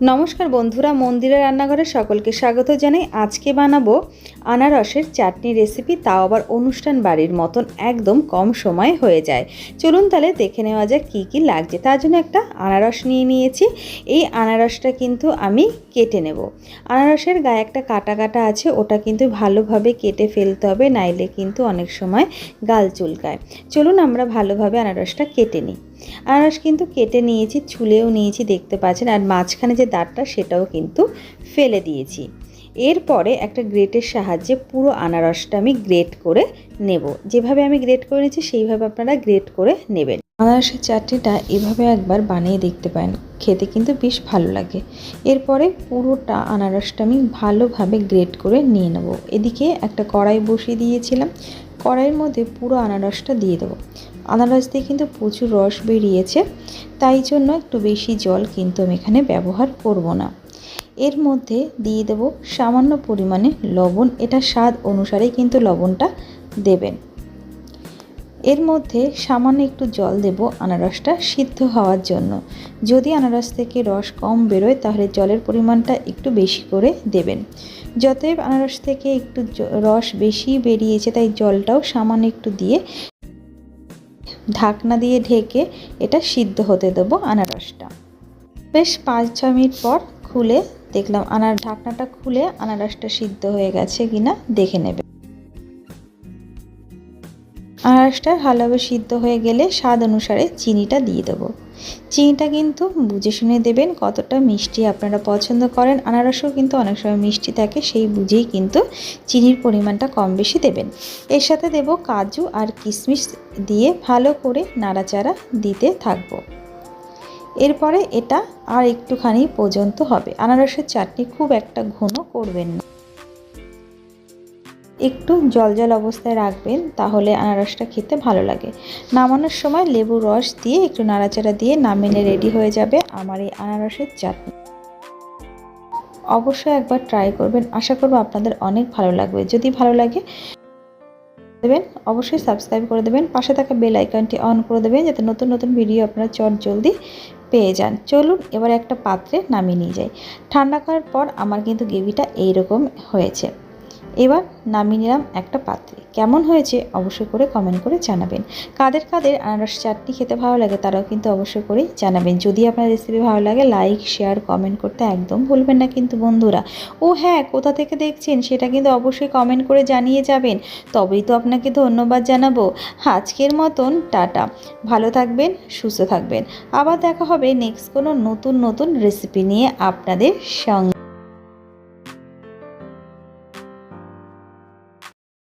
নমস্কার বন্ধুরা, মন্দিরের রান্নাঘরে সকলকে স্বাগত জানাই। আজকে বানাবো আনারসের চাটনি রেসিপি তাও আবার অনুষ্ঠান বাড়ির মতন একদম কম সময়ে হয়ে যায়। চলুন তাহলে দেখে নেওয়া যাক কী কী লাগছে। তার জন্য একটা আনারস নিয়ে নিয়েছি। এই আনারসটা কিন্তু আমি কেটে নেব। আনারসের গায়ে একটা কাটা কাটা আছে, ওটা কিন্তু ভালোভাবে কেটে ফেলতে হবে, নাইলে কিন্তু অনেক সময় গাল চুলকায়। চলুন আমরা ভালোভাবে আনারসটা কেটে নিই। আনারস কিন্তু কেটে নিয়েছি, ছুলেও নিয়েছি, দেখতে পাচ্ছেন। আর মাঝখানে যে দাঁতটা, সেটাও কিন্তু ফেলে দিয়েছি। এরপরে একটা গ্রেটের সাহায্যে পুরো আনারসটা আমি গ্রেট করে নেব। যেভাবে আমি গ্রেট করে নিয়েছি, সেইভাবে আপনারা গ্রেট করে নেবেন। আনারসের চাটনিটা এভাবে একবার বানিয়ে দেখতে পারেন। খেতে কিন্তু বেশ ভালো লাগে। এরপরে পুরোটা আনারসটা আমি ভালোভাবে গ্রেট করে নিয়ে নেব। এদিকে একটা কড়াই বসিয়ে দিয়েছিলাম। কড়াইয়ের মধ্যে পুরো আনারসটা দিয়ে দেবো। আনারস দিয়ে কিন্তু প্রচুর রস বেরিয়েছে, তাই জন্য একটু বেশি জল কিন্তু আমি এখানে ব্যবহার করব না। এর মধ্যে দিয়ে দেব সামান্য পরিমাণে লবণ, এটা স্বাদ অনুসারে কিন্তু লবণটা দেবেন। এর মধ্যে সামান্য একটু জল দেব আনারসটা সিদ্ধ হওয়ার জন্য। যদি আনারস থেকে রস কম বেরোয়, তাহলে জলের পরিমাণটা একটু বেশি করে দেবেন। যতএব আনারস থেকে একটু রস বেশি বেরিয়েছে, তাই জলটাও সামান্য একটু দিয়ে ঢাকনা দিয়ে ঢেকে এটা সিদ্ধ হতে দেবো আনারসটা। বেশ পাঁচ ছ মিনিট পর খুলে দেখলাম আনার ঢাকনাটা খুলে আনারসটা সিদ্ধ হয়ে গেছে কিনা দেখে নেবে। আনারসটা ভালোভাবে সিদ্ধ হয়ে গেলে স্বাদ অনুসারে চিনিটা দিয়ে দেবো। চিনিটা কিন্তু বুঝে শুনে দেবেন কতটা মিষ্টি আপনারা পছন্দ করেন। আনারসও কিন্তু অনেক সময় মিষ্টি থাকে, সেই বুঝেই কিন্তু চিনির পরিমাণটা কম বেশি দেবেন। এর সাথে দেব কাজু আর কিশমিশ দিয়ে ভালো করে নাড়াচাড়া দিতে থাকব। এরপরে এটা আর একটুখানি পর্যন্ত হবে। আনারসের চাটনি খুব একটা ঘন করবেন না। একটু জল জল অবস্থায় রাখবেন, তাহলে আনারসটা খেতে ভালো লাগে। নামানোর সময় লেবু রস দিয়ে একটু নাড়াচাড়া দিয়ে নামিয়ে রেডি হয়ে যাবে আমার এই আনারসের চাটনি। অবশ্যই একবার ট্রাই করবেন। আশা করব আপনাদের অনেক ভালো লাগবে। যদি ভালো লাগে, দেবেন, অবশ্যই সাবস্ক্রাইব করে দেবেন। পাশে থাকা বেল আইকনটি অন করে দেবেন, যাতে নতুন নতুন ভিডিও আপনারা চট জলদি পেয়ে যান। চলুন এবার একটা পাত্রে নামিয়ে নিয়ে যাই। ঠান্ডা করার পর আমার কিন্তু গ্রেভিটা এইরকম হয়েছে। এবার নামিয়ে নিলাম একটা পাত্রে। কেমন হয়েছে অবশ্যই করে কমেন্ট করে জানাবেন। কাদের কাদের আনারস চাটনি খেতে ভালো লাগে তারাও কিন্তু অবশ্যই করেই জানাবেন। যদি আপনার রেসিপি ভালো লাগে লাইক শেয়ার কমেন্ট করতে একদম ভুলবেন না কিন্তু বন্ধুরা। ও হ্যাঁ কোথা থেকে দেখছেন সেটা কিন্তু অবশ্যই কমেন্ট করে জানিয়ে যাবেন। তবেই তো আপনাকে ধন্যবাদ জানাব। আজকের মতন টাটা। ভালো থাকবেন, সুস্থ থাকবেন। আবার দেখা হবে নেক্সট কোনো নতুন নতুন রেসিপি নিয়ে আপনাদের সঙ্গে।